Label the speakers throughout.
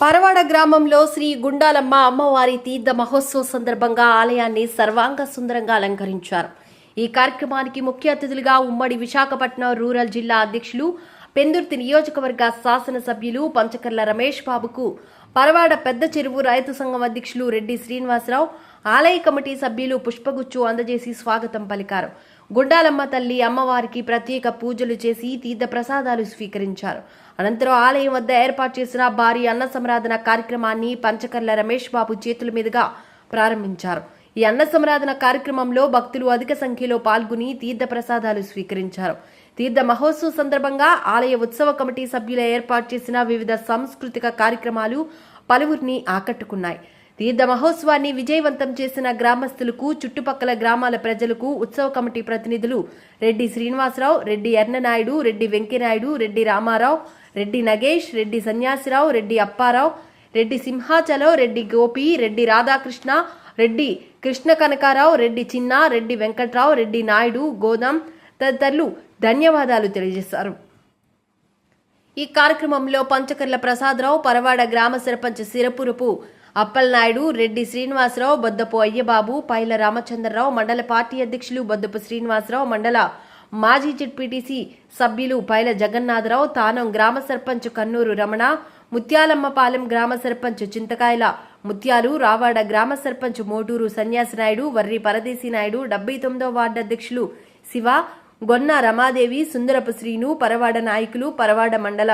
Speaker 1: పరవాడ గ్రామంలో శ్రీ గుండాలమ్మ అమ్మవారి తీర్థ మహోత్సవం సందర్భంగా ఆలయాన్ని సర్వాంగ సుందరంగా అలంకరించారు. ఈ కార్యక్రమానికి ముఖ్య అతిథులుగా ఉమ్మడి విశాఖపట్నం రూరల్ జిల్లా అధ్యక్షులు పెందుర్తి నియోజకవర్గ శాసనసభ్యులు పంచకర్ల రమేష్ బాబుకు పరవాడ పెద్ద చెరువు రైతు సంఘం అధ్యక్షులు రెడ్డి శ్రీనివాసరావు ఆలయ కమిటీ సభ్యులు పుష్పగుచ్చు అందజేసి స్వాగతం పలికారు. గుండాలమ్మ తల్లి అమ్మవారికి ప్రత్యేక పూజలు చేసి తీర్థ ప్రసాదాలు స్వీకరించారు. అనంతరం ఆలయం వద్ద ఏర్పాటు చేసిన భారీ అన్న సమరాధన కార్యక్రమాన్ని పంచకర్ల రమేష్ బాబు చేతుల మీదుగా ప్రారంభించారు. ఈ అన్న సమరాధన కార్యక్రమంలో భక్తులు అధిక సంఖ్యలో పాల్గొని తీర్థ ప్రసాదాలు స్వీకరించారు. తీర్థ మహోత్సవం సందర్భంగా ఆలయ ఉత్సవ కమిటీ సభ్యుల ఏర్పాటు చేసిన వివిధ సాంస్కృతిక కార్యక్రమాలు పలువురిని ఆకట్టుకున్నాయి. తీర్థ మహోత్సవాన్ని విజయవంతం చేసిన గ్రామస్తులకు చుట్టుపక్కల గ్రామాల ప్రజలకు ఉత్సవ కమిటీ ప్రతినిధులు రెడ్డి శ్రీనివాసరావు రెడ్డి ఎర్ననాయుడు రెడ్డి వెంకయ్యనాయుడు రెడ్డి రామారావు రెడ్డి నగేష్ రెడ్డి సన్యాసిరావు రెడ్డి అప్పారావు రెడ్డి సింహాచలం రెడ్డి గోపి రెడ్డి రాధాకృష్ణ రెడ్డి కృష్ణ కనకారావు రెడ్డి చిన్న రెడ్డి వెంకట్రావు రెడ్డి నాయుడు గోదాం తదితరులు ధన్యవాదాలు తెలియజేశారు. ఈ కార్యక్రమంలో పంచకర్ల ప్రసాదరావు పరవాడ గ్రామ సర్పంచ్ సిరపురపు అప్పలనాయుడు రెడ్డి శ్రీనివాసరావు బొద్దపు అయ్యబాబు పైల రామచంద్రరావు మండల పార్టీ అధ్యక్షులు బొద్దపు శ్రీనివాసరావు మండల మాజీ జెడ్పీటీసీ సభ్యులు పైల జగన్నాథరావు తానం గ్రామ సర్పంచ్ కన్నూరు రమణ ముత్యాలమ్మపాలెం గ్రామ సర్పంచ్ చింతకాయల ముత్యాలు రావాడ గ్రామ సర్పంచ్ మోటూరు సన్యాసినాయుడు వర్రి పరదేశీ నాయుడు డెబ్బై తొమ్మిదో వార్డు అధ్యక్షులు శివ గొన్న రమాదేవి సుందరపు శ్రీను పరవాడ నాయకులు పరవాడ మండల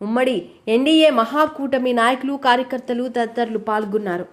Speaker 1: ఉమ్మడి ఎన్డీఏ మహాకూటమి నాయకులు కార్యకర్తలు తదితరులు పాల్గొన్నారు.